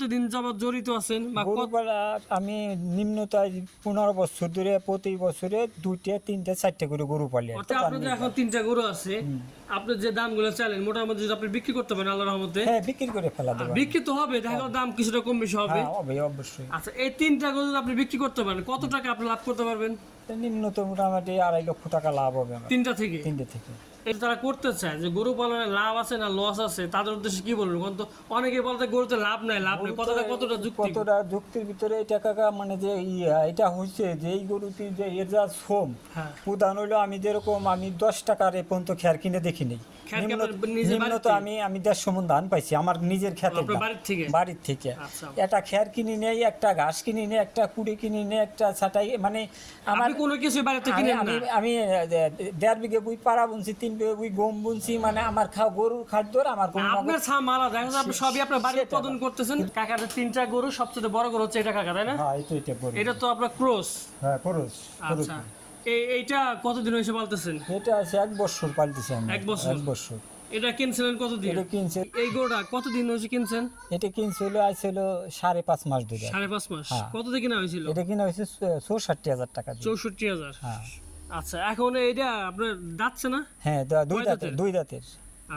কতদিন যাবত জড়িত আছেন আমি নিম্নতায় পনেরো বছর ধরে প্রতি বছরে দুইটা তিনটা চারটে করে গরু পালি যে এখন তিনটা গরু আছে। আপনি যে দামগুলো চাইলেন মোটামুটি যদি আপনি বিক্রি করতে পারেন আল্লাহ রহমতে। হ্যাঁ বিক্রি করে ফেলা দেবো বিক্রি তো হবে দেখা দাম কিছুটা কম বেশি হবে। হ্যাঁ হবে অবশ্যই। আচ্ছা এই তিনটা গরু যদি আপনি বিক্রি করতে পারেন কত টাকা আপনি লাভ করতে পারবেন? নিম্নতম মোটামুটি আড়াই লক্ষ টাকা লাভ হবে তিনটা থেকে? তিনটে থেকে। এটা তারা করতে চায় যে গরু পালনে লাভ আছে না লস আছে তাদের উদ্দেশ্যে কি বলবেন? কারণ তো অনেকে বলতে গরুতে লাভ নাই লাভ নাই। কতটা কতটা যুক্তি? কতটা যুক্তির ভিতরে এটা কাকা মানে যে এটা হচ্ছে যে এই গরুটি যে এর যা শ্রম হ্যাঁ। প্রধান হইল আমি যেরকম আমি দশ টাকার এ পর্যন্ত খেয়ার কিনে দেখি নেই। নিম্নত আমি আমি দেড়শো মন ধান পাইছি আমার নিজের খেতে বাড়ির থেকে? বাড়ির থেকে। আচ্ছা। একটা খেয়ার কিনে নেই একটা ঘাস কিনে নেই একটা কুড়ি কিনে নেই একটা ছাটাই মানে আমার কোনো কিছু বাড়িতে কিনেন আমি না আমি দেড় বিঘে বুই পাড়া বুনছি তিন বিঘে বুই গম বুনছি মানে আমার খাওয়া গরুর খাদ্য আমার কোনো আপনার ছাম আলাদা আপনি সবই আপনার বাড়ি উৎপাদন করতেছেন। কাকার তিনটা গরু সবচেয়ে বড় গরু হচ্ছে এটা কাকা তাই না? হ্যাঁ এটা এটা গরু। এটা তো আপনার ক্রস। হ্যাঁ খরচ আচ্ছা। এই এইটা কতদিন হয়েছে বলতেছেন এটা আছে এক বছর পাল্টেছি আমি এক বছর? এক বছর। এটা কিনছিলেন কতদিন? এটা কিনছে এই গরুটা কতদিন হয়েছে কিনছেন? এটা কিনছিল আজ আইছিল সাড়ে পাঁচ মাস ধরে। সাড়ে পাঁচ মাস। হ্যাঁ। কত দিয়ে কিনা হয়েছিল? এটা কিনা হয়েছে চৌষট্টি হাজার টাকা চৌষট্টি হাজার। হ্যাঁ। আচ্ছা এখন এইটা আপনার দাঁতছে না? হ্যাঁ দুই দাঁতের? দুই দাঁতের।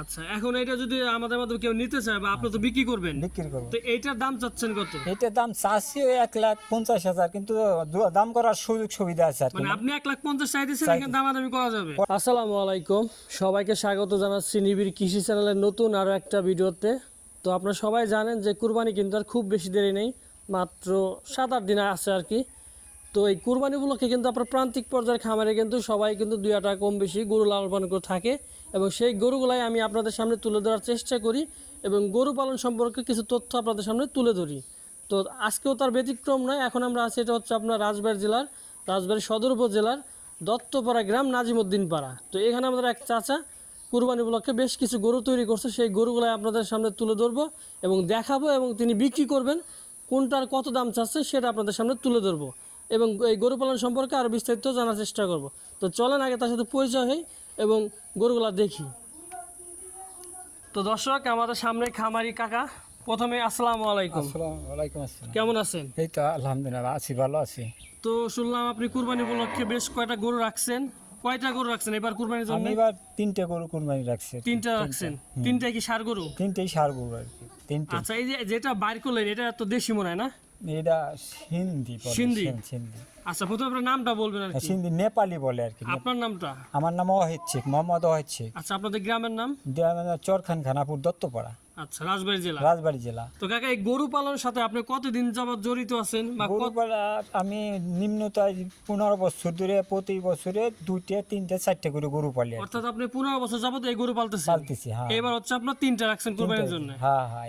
আচ্ছা এখন এটা যদি আমাদের মধ্যে কেউ নিতে চায় বা আপনি তো বিক্রি করবেন বিক্রি করব। তো এইটার দাম চাচ্ছেন কত? এটার দাম চাষি এক লাখ পঞ্চাশ হাজার কিন্তু দাম করার সুযোগ সুবিধা আছে আর কি। মানে আপনি এক লাখ পঞ্চাশ চাই দিচ্ছেন এখানে দামাদামি করা যাবে। আসসালামু আলাইকুম সবাইকে স্বাগত জানাচ্ছি নিবিড় কৃষি চ্যানেলের নতুন আরও একটা ভিডিওতে। তো আপনারা সবাই জানেন যে কুরবানি কিন্তু আর খুব বেশি দেরি নেই মাত্র সাত আট দিন আছে আর কি। তো এই কুরবানি উপলক্ষে কিন্তু আপনার প্রান্তিক পর্যায়ের খামারে কিন্তু সবাই কিন্তু দুই টাকা কম বেশি গরু লালন পালন করে থাকে। এবং সেই গরুগুলাই আমি আপনাদের সামনে তুলে ধরার চেষ্টা করি এবং গরু পালন সম্পর্কে কিছু তথ্য আপনাদের সামনে তুলে ধরি। তো আজকেও তার ব্যতিক্রম নয়, এখন আমরা আছি এটা হচ্ছে আপনার রাজবাড়ি জেলার, রাজবাড়ী সদর উপজেলার দত্তপাড়া গ্রাম নাজিমুদ্দিন পাড়া তো এখানে আমাদের এক চাচা কুরবানি উপলক্ষে বেশ কিছু গরু তৈরি করছে, সেই গরুগুলো আপনাদের সামনে তুলে ধরবো এবং দেখাবো এবং তিনি বিক্রি করবেন, কোনটার কত দাম চাচ্ছে সেটা আপনাদের সামনে তুলে ধরবো এবং এই গরু পালন সম্পর্কে আরও বিস্তারিত জানার চেষ্টা করব। তো চলেন আগে তার সাথে পরিচয় হই এবং গরুগুলা দেখি। তো দর্শক আমাদের সামনে খামারি কাকা। প্রথমে আসসালামু আলাইকুম। আসসালামু আলাইকুম আসসালাম। কেমন আছেন? এই তো আলহামদুলিল্লাহ আছি ভালো আছি। তো শুনলাম আপনি কুরবানি উপলক্ষে বেশ কয়টা গরু রাখছেন? কয়টা গরু রাখছেন এবার কুরবানির জন্য? আমি এবার তিনটে গরু কুরবানি রাখছি। তিনটা রাখছেন? তিনটাই কি সার গরু? তিনটেই সার গরু আর কি তিনটে। আচ্ছা এই যে যেটা বাইর করলেন এটা তো দেশি মনে হয় না? এটা সিন্ধি সিন্ধি? আচ্ছা প্রথমে আপনার নামটা বলবেন আর কি। সিন্ধি নেপালি বলে আর কি। আপনার নামটা? আমার নাম অহিত শেখ মোহাম্মদ অহিত শেখ। আচ্ছা আপনাদের গ্রামের নাম চরখান খানাপুর দত্তপাড়া। আচ্ছা রাজবাড়ী জেলা। রাজবাড়ি জেলা। তো কাকা এই গরু পালনের সাথে আপনি কতদিন যাবত জড়িত আছেন বা আমি নিম্নতায় পনেরো বছর ধরে প্রতি বছরে দুইটা তিনটা চারটে করে গরু পালি অর্থাৎ আপনি পনেরো বছর যাবত এই গরু পালতেছেন? পালতেছি হ্যাঁ। এবার হচ্ছে আপনার তিনটা রাখছেন কুরবানির জন্য। হ্যাঁ হ্যাঁ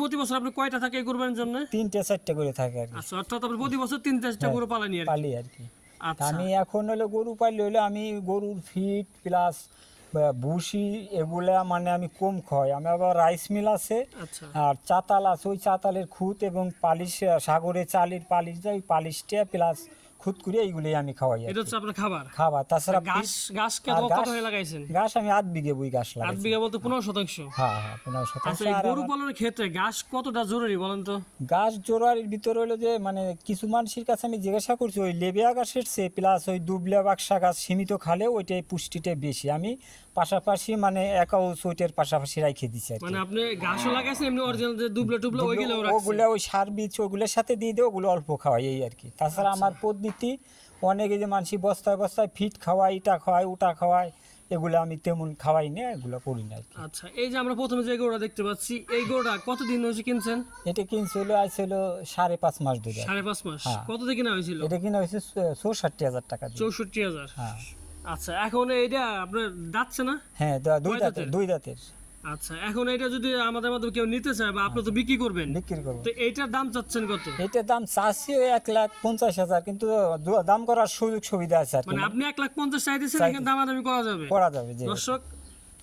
প্রতি বছর আপনি কয়টা থাকে এই কুরবানির জন্য? তিনটে চারটে করে থাকে আর আচ্ছা অর্থাৎ আপনি প্রতি বছর তিন চারটা গরু পালানি আর। পালি আর কি। আচ্ছা। আমি এখন হলে গরু পালি হলে আমি গরুর ফিট প্লাস ভুসি এগুলা মানে আমি কম খাই। আমি আবার রাইস মিল আছে আচ্ছা। আর চাতাল আছে ওই চাতালের খুঁত এবং পালিশ সাগরে চালের পালিশ দেয় ওই পালিশটা প্লাস খুঁত করে এইগুলোই আমি খাওয়াই এটা হচ্ছে আপনার খাবার? খাবার তাছাড়া ঘাস ঘাস আর কত হয়ে লাগাইছেন? গাছ আমি আট বিঘে বই আট লাগাই বিঘা বলতে পনেরো শতাংশ? হ্যাঁ হ্যাঁ পনেরো শতাংশ। আচ্ছা গরু পালনের ক্ষেত্রে ঘাস কতটা জরুরি বলেন তো? জোড়ার ভিতরে হলো যে মানে কিছু মানুষের কাছে আমি জিজ্ঞাসা করছি ওই লেবিয়া সে প্লাস ওই দুবলা বাক্সা সীমিত খালে ওইটাই পুষ্টিটা বেশি। আমি পাশাপাশি মানে একাও ওইটার পাশাপাশি রাখে দিচ্ছি আর মানে আপনি ঘাসও লাগাইছেন এমনি অরিজিনাল যে দুবলে টুবলে ওইগুলো ওগুলো ওই সার বীজ ওগুলোর সাথে দিয়ে দেয় ওগুলো অল্প খাওয়াই এই আর কি। তাছাড়া আমার পদ্ধতি অনেকে যে মানুষ বস্তায় বস্তায় ফিট খাওয়ায় ইটা খাওয়ায় ওটা খাওয়ায় এগুলো আমি তেমন খাওয়াই না এগুলো করি না আচ্ছা এই যে আমরা প্রথমে যে গরুটা দেখতে পাচ্ছি এই গরুটা কতদিন হয়েছে কিনছেন? এটা কিনছে হলো আজ হলো সাড়ে পাঁচ মাস ধরে। সাড়ে পাঁচ মাস। হ্যাঁ। কত দিয়ে কিনা হয়েছিল? এটা কিনা হয়েছে চৌষট্টি হাজার টাকা চৌষট্টি হাজার। হ্যাঁ। আচ্ছা এখন এইটা আপনার যাচ্ছে না? হ্যাঁ দুই দাঁতের? দুই দাঁতের। আচ্ছা এখন এটা যদি আমাদের মধ্যে কেউ নিতে চায় বা আপনি তো বিক্রি করবেন বিক্রি করব। তো এইটার দাম চাচ্ছেন কত? এটার দাম চাষি এক লাখ পঞ্চাশ হাজার কিন্তু দাম করার সুযোগ সুবিধা আছে মানে আপনি এক লাখ পঞ্চাশ চাই দিচ্ছেন এখানে দামাদামি করা যাবে? করা যাবে দর্শক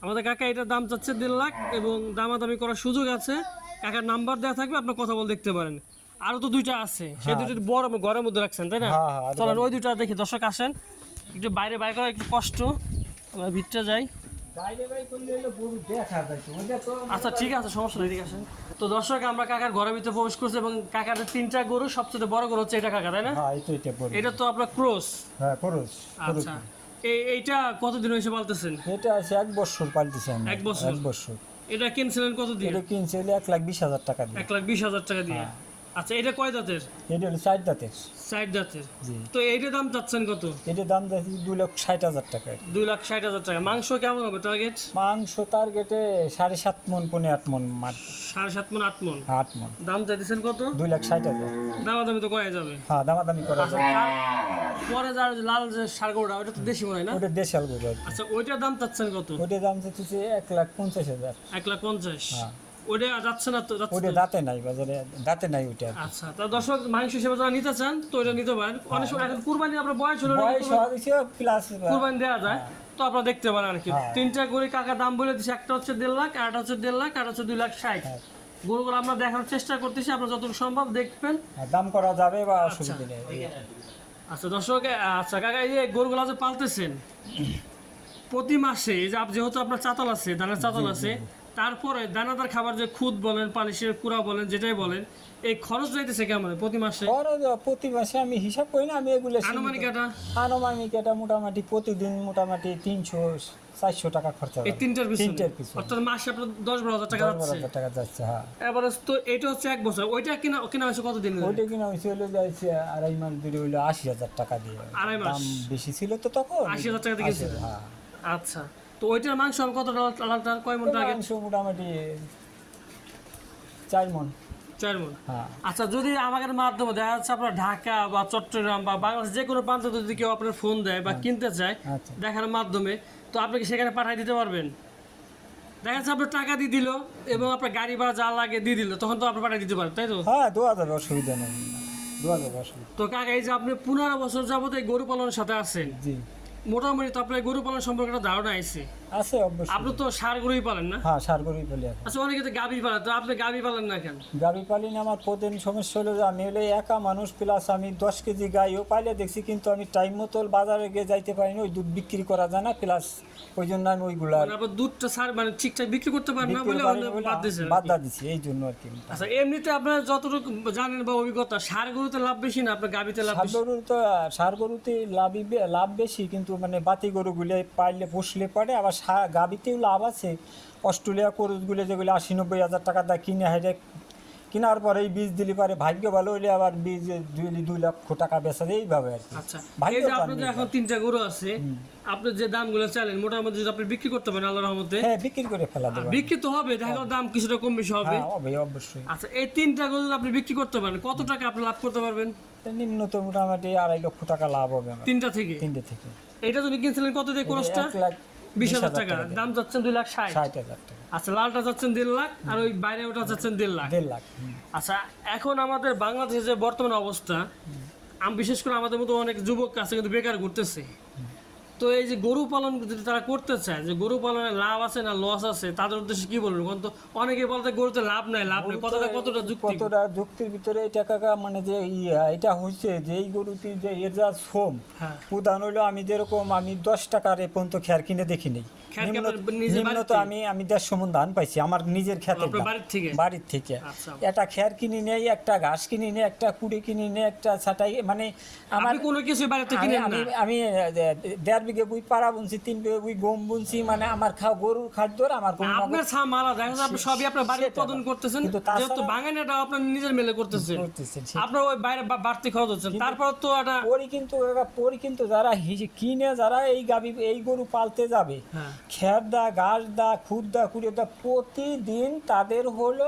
আমাদের কাকা এটার দাম চাচ্ছে দেড় লাখ এবং দামাদামি করার সুযোগ আছে। কাকার নাম্বার দেওয়া থাকবে আপনার কথা বলে দেখতে পারেন। আরও তো দুইটা আছে সেই দুটো বড় ঘরের মধ্যে রাখছেন তাই না? হ্যাঁ, হ্যাঁ, চলেন ওই দুইটা দেখি দর্শক আসেন। একটু বাইরে বাইরে করা একটু কষ্ট। আমরা ভিতরে যাই। আচ্ছা ঠিক আছে সমস্যা নেই ঠিক আছে। তো দর্শক আমরা কাকার ঘরের ভিতরে প্রবেশ করছি এবং কাকার তিনটা গরু সবচেয়ে বড় গরু হচ্ছে এটা কাকা তাই না? হ্যাঁ তো এটা তো আপনার ক্রস। হ্যাঁ খরচ আচ্ছা এই এইটা কতদিন হয়েছে পালতেছেন? এটা আছে এক বছর পাল্টেছে আমি এক বছর? এক বছর। এটা কিনছিলেন কতদিন? এটা কিনছে হলো এক লাখ বিশ হাজার টাকা দিয়ে। এক লাখ বিশ হাজার টাকা দিয়ে। আচ্ছা এটা কয় দাঁতের? এটা হলো চার দাঁতের। ষাট দাঁতের। তো এইটা দাম চাচ্ছেন কত? এটার দাম যাচ্ছে দুই লাখ ষাট হাজার টাকা। দুই লাখ ষাট হাজার টাকা। মাংস কেমন হবে টার্গেট মাংস টার্গেটে সাড়ে সাত মন পনেরো আট মন সাড়ে সাত মন আট মন? আট মন। দাম চাইতেছেন কত? দুই লাখ ষাট হাজার। দামাদামি তো করা যাবে। হ্যাঁ দামাদামি করা আচ্ছা তার পরে যার লাল যে সারগোড়া ওটা তো দেশি মনে হয় না? ওটা দেশাল গরু আচ্ছা ওইটার দাম চাচ্ছেন কত? ওটার দাম যাচ্ছে এক লাখ পঞ্চাশ হাজার। এক লাখ পঞ্চাশ। হ্যাঁ। ওইটা যাচ্ছে না তো ওটা দাঁতে নাই বাজারে দাঁতে নাই ওটা আচ্ছা তা দর্শক মাংস হিসেবে যারা নিতে চান তো ওইটা নিতে পারেন। অনেক সময় এখন কুরবানি আপনার বয়স হলো বয়স প্লাস কুরবানি দেওয়া যায়। তো আপনারা দেখতে পারেন আর কি। হ্যাঁ। তিনটা গরু কাকা দাম বলে দিচ্ছে একটা হচ্ছে দেড় লাখ আর একটা হচ্ছে দেড় লাখ আর হচ্ছে দুই লাখ ষাট। হ্যাঁ। গরুগুলো আমরা দেখানোর চেষ্টা করতেছি আপনার যতটুকু সম্ভব দেখবেন। দাম করা যাবে বা অসুবিধা নেই। আচ্ছা দর্শক আচ্ছা কাকা এই যে গরুগুলো যে পালতেছেন প্রতি মাসে যে যেহেতু আপনার চাতাল আছে ধানের চাতাল আছে তারপরে দানাদার খাবার যে খুদ বলেন পালিশের কুড়া বলেন যেটাই বলেন এই খরচ যাইতেছে কেমন? প্রতি মাসে? খরচ প্রতি মাসে আমি হিসাব করি না আমি এগুলো আনুমানিক এটা? আনুমানিক এটা মোটামুটি প্রতিদিন মোটামুটি তিনশো চারশো টাকা খরচা এই তিনটার পিছনে? তিনটার পিছনে। অর্থাৎ মাসে আপনার দশ বারো হাজার টাকা যাচ্ছে। হাজার টাকা যাচ্ছে হ্যাঁ। এবারে তো এটা হচ্ছে এক বছর। ওইটা কিনা কিনা হয়েছে কতদিন? ওইটা কিনা হয়েছে হলো যাচ্ছে আড়াই মাস ধরে হইল আশি হাজার টাকা দিয়ে। আড়াই মাস? বেশি ছিল তো তখন। আশি হাজার টাকা দিয়ে হ্যাঁ। আচ্ছা। তো ওইটার মাংস কত লালটার কয় মন টার্গেট মাংস মোটামুটি চার মন। চার মন? হ্যাঁ। আচ্ছা যদি আমাদের মাধ্যমে দেখা যাচ্ছে আপনার ঢাকা বা চট্টগ্রাম বা বাংলাদেশ যে কোনো প্রান্তে যদি কেউ আপনার ফোন দেয় বা কিনতে চায় আচ্ছা। দেখার মাধ্যমে তো আপনি কি সেখানে পাঠিয়ে দিতে পারবেন? দেখা যাচ্ছে আপনার টাকা দিয়ে দিল এবং আপনার গাড়ি ভাড়া যা লাগে দিয়ে দিল তখন তো আপনি পাঠিয়ে দিতে পারেন তাই তো? হ্যাঁ দেওয়া যাবে অসুবিধা নেই। দেওয়া যাবে অসুবিধা। তো কাকা এই যে আপনি পনেরো বছর যাবত এই গরু পালনের সাথে আছেন জি। মোটামুটি তো আপনার গরু পালন সম্পর্কে একটা ধারণা আছে আছে অবশ্যই। আপনি তো সার গরুই পালেন না? হ্যাঁ সার গরুই বলি এখন। আচ্ছা অনেকে তো গাভী পালেন তো আপনি গাভী পালেন না কেন? পালি না আমার প্রতিদিন সমস্যা হলো যে আমি হলে একা মানুষ প্লাস আমি দশ কেজি গাইও পাইলে দেখছি কিন্তু আমি টাইম মতো বাজারে গিয়ে যাইতে পারিনি ওই দুধ বিক্রি করা যায় না প্লাস ওই জন্য আমি ওইগুলা মানে আপনার দুধটা সার মানে ঠিকঠাক বিক্রি করতে পারেন না বলে পারি বাদ দিয়েছেন বাদ দা দিছি এই জন্য আর কি। আচ্ছা এমনিতে আপনার যতটুকু জানেন বা অভিজ্ঞতা সার গরুতে লাভ বেশি না আপনার গাভীতে লাভ বেশি? তো সার গরুতে লাভই লাভ বেশি কিন্তু মানে বাতি গরুগুলো পাইলে পুষলে পরে আবার গাভীতেও লাভ আছে। অস্ট্রেলিয়া করুজগুলো যেগুলো আশি নব্বই হাজার টাকা দা কিনে হাইরে কেনার পরে এই বীজ দিলে পারে ভাগ্য ভালো হইলে আবার বীজ দুই দুই লক্ষ টাকা বেচা যায় এইভাবে আর কি। আচ্ছা ভাগ্য নেই। এখন তিনটা গরু আছে আপনি যে দামগুলো চাইলেন মোটামুটি যদি আপনি বিক্রি করতে পারেন আল্লাহর রহমতে হ্যাঁ বিক্রি করে ফেলা দেবে বিক্রি তো হবে দেখা গেল দাম কিছুটা কম বেশি হবে। হ্যাঁ হবে অবশ্যই। আচ্ছা এই তিনটা গরু যদি আপনি বিক্রি করতে পারেন কত টাকা আপনি লাভ করতে পারবেন? তো মোটামুটি আড়াই লক্ষ টাকা লাভ হবে তিনটা থেকে? তিনটে থেকে। এটা যদি কিনছিলেন কত দিয়ে ক্রসটা? এক লাখ বিশ হাজার টাকা। দাম যাচ্ছেন দুই লাখ ষাট। ষাট হাজার টাকা। আচ্ছা লালটা যাচ্ছেন দেড় লাখ আর ওই বাইরে ওটা যাচ্ছেন দেড় লাখ। দেড় লাখ আচ্ছা এখন আমাদের বাংলাদেশের যে বর্তমান অবস্থা আমি বিশেষ করে আমাদের মতো অনেক যুবক আছে কিন্তু বেকার ঘুরতেছে। তো এই যে গরু পালন যদি তারা করতে চায় যে গরু পালনে লাভ আছে না লস আছে তাদের উদ্দেশ্যে কি বলবেন? কারণ তো অনেকে বলতে গরুতে লাভ নাই লাভ নেই। কতটা কতটা যুক্তি? কতটা যুক্তির ভিতরে এটা কাকা মানে যে ইয়া, এটা হচ্ছে যে এই গরুটি যে এর যা শ্রম হ্যাঁ। উদাহরণ হলো আমি যেরকম আমি দশ টাকার এ পর্যন্ত খেয়ার কিনে দেখি নিম্নত আমি আমি দেড়শো মন ধান পাইছি আমার নিজের খেতে বাড়ির থেকে? আচ্ছা। একটা খেয়ার কিনে নেই একটা ঘাস কিনে নেই একটা কুড়ি কিনে নেই একটা ছাটাই মানে আমার কোনো কিছু বাড়িতে আমি আমি আমি দেড় বিঘে বুই পাড়া বুনছি তিন বিঘে বুই গম বুনছি মানে আমার গরুর খাদ্য আমার কোনো আপনার ছাম আলাদা দেখা যাচ্ছে সবই আপনার উৎপাদন করতেছেন যেহেতু বাঙালিটা আপনার নিজের মেলে করতেছেন আপনার ওই বাইরে বাড়তি খরচ হচ্ছে। তারপর তো একটা পরি কিন্তু পরি কিন্তু যারা কিনে যারা এই গাবি এই গরু পালতে যাবে হ্যাঁ খের দা ঘাস দা প্রতিদিন তাদের হলো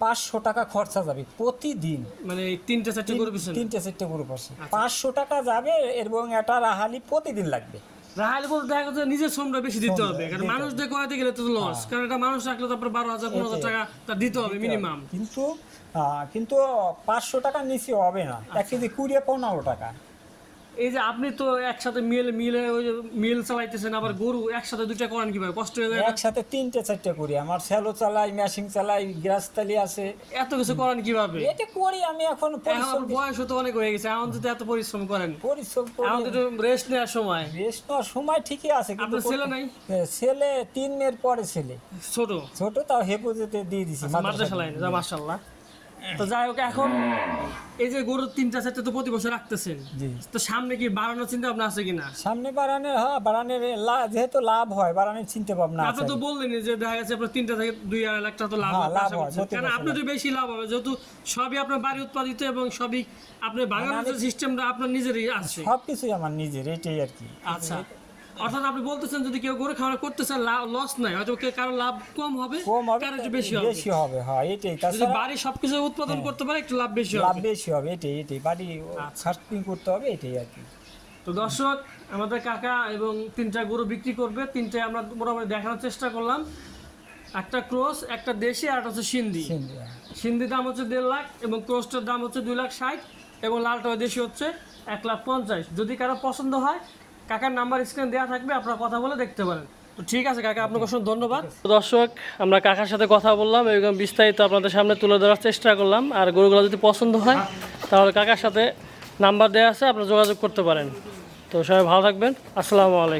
পাঁচশো টাকা খরচা যাবে প্রতিদিন। মানে তিনটে চারটে গরু পিছনে তিনটে চারটে গরু পাশে আচ্ছা। পাঁচশো টাকা যাবে এবং এটা রাহালি প্রতিদিন লাগবে। রাহাইল বলতে দেখা যাচ্ছে নিজের শ্রমটা বেশি দিতে হবে কারণ মানুষ দিয়ে করাতে গেলে তো লস কারণ এটা মানুষ রাখলে তো আপনার বারো হাজার পনেরো হাজার টাকা তার দিতে হবে মিনিমাম কিন্তু কিন্তু পাঁচশো টাকার নিচে হবে না। এক কেজি কুড়িয়ে পনেরো টাকা। এই যে আপনি তো একসাথে মিল মিলে ওই যে মিল চালাইতেছেন আবার গরু একসাথে দুইটা করেন কীভাবে? কষ্ট হয়ে যায় একসাথে তিনটে চারটে করি। আমার স্যালো চালাই মেশিন চালাই গ্রাসতালি আছে। এত কিছু করেন কীভাবে? এটা করি আমি এখন এখন বয়স তো অনেক হয়ে গেছে এখন যদি এত পরিশ্রম করেন। পরিশ্রম করি এখন তো রেস্ট নেওয়ার সময়। রেস্ট নেওয়ার সময় ঠিকই আছে কিন্তু ছেলে নাই? ছেলে তিন মেয়ের পরে ছেলে। ছোট? ছোট তাও হেফাজতে দিয়ে দিছি মাদ্রাসা লাইনে যা মাশাল্লাহ তো যাই হোক এখন এই যে গরুর তিনটা চারটে তো প্রতি বছর রাখতেছেন। তো সামনে কি বাড়ানোর চিন্তা ভাবনা আছে কিনা? সামনে বাড়ানোর হ্যাঁ বাড়ানোর যেহেতু লাভ হয় বাড়ানোর চিন্তা ভাবনা আপনি তো বললেন যে দেখা গেছে আপনার তিনটা থেকে দুই আড়াই লাখ টাকা তো লাভ হ্যাঁ, হবে কারণ আপনার তো বেশি লাভ হবে যেহেতু সবই আপনার বাড়ি উৎপাদিত এবং সবই আপনার বাগানের যে সিস্টেমটা আপনার নিজেরই আছে। সব কিছুই আমার নিজের এটাই আর কি। আচ্ছা। অর্থাৎ আপনি বলতেছেন যদি কেউ গরু খাওয়া করতে চান লস নাই হয়তো কারও লাভ কম হবে কম হবে কারও বেশি হবে। বেশি হবে হ্যাঁ এটাই। যদি বাড়ি সবকিছু উৎপাদন করতে পারে একটু লাভ বেশি লাভ বেশি হবে এটাই এটাই। বাড়ি আচ্ছা। সার্টিং করতে হবে এটাই আর কি। তো দর্শক আমাদের কাকা এবং তিনটা গরু বিক্রি করবে তিনটে আমরা মোটামুটি দেখানোর চেষ্টা করলাম। একটা ক্রোস একটা দেশি আর একটা হচ্ছে সিন্ধি। সিন্ধি, হ্যাঁ। দাম হচ্ছে দেড় লাখ এবং ক্রোসটার দাম হচ্ছে দুই লাখ ষাট এবং লালটা দেশি হচ্ছে এক লাখ পঞ্চাশ। যদি কারও পছন্দ হয় কাকার নাম্বার স্ক্রিন দেওয়া থাকবে, আপনারা কথা বলে দেখতে পারেন। তো ঠিক আছে কাকা, আপনাকে অসংখ্য ধন্যবাদ। দর্শক, আমরা কাকার সাথে কথা বললাম এবং বিস্তারিত আপনাদের সামনে তুলে ধরার চেষ্টা করলাম। আর গরুগুলো যদি পছন্দ হয়, তাহলে কাকার সাথে নাম্বার দেওয়া আছে, আপনারা যোগাযোগ করতে পারেন। তো সবাই ভালো থাকবেন। আসসালামু আলাইকুম।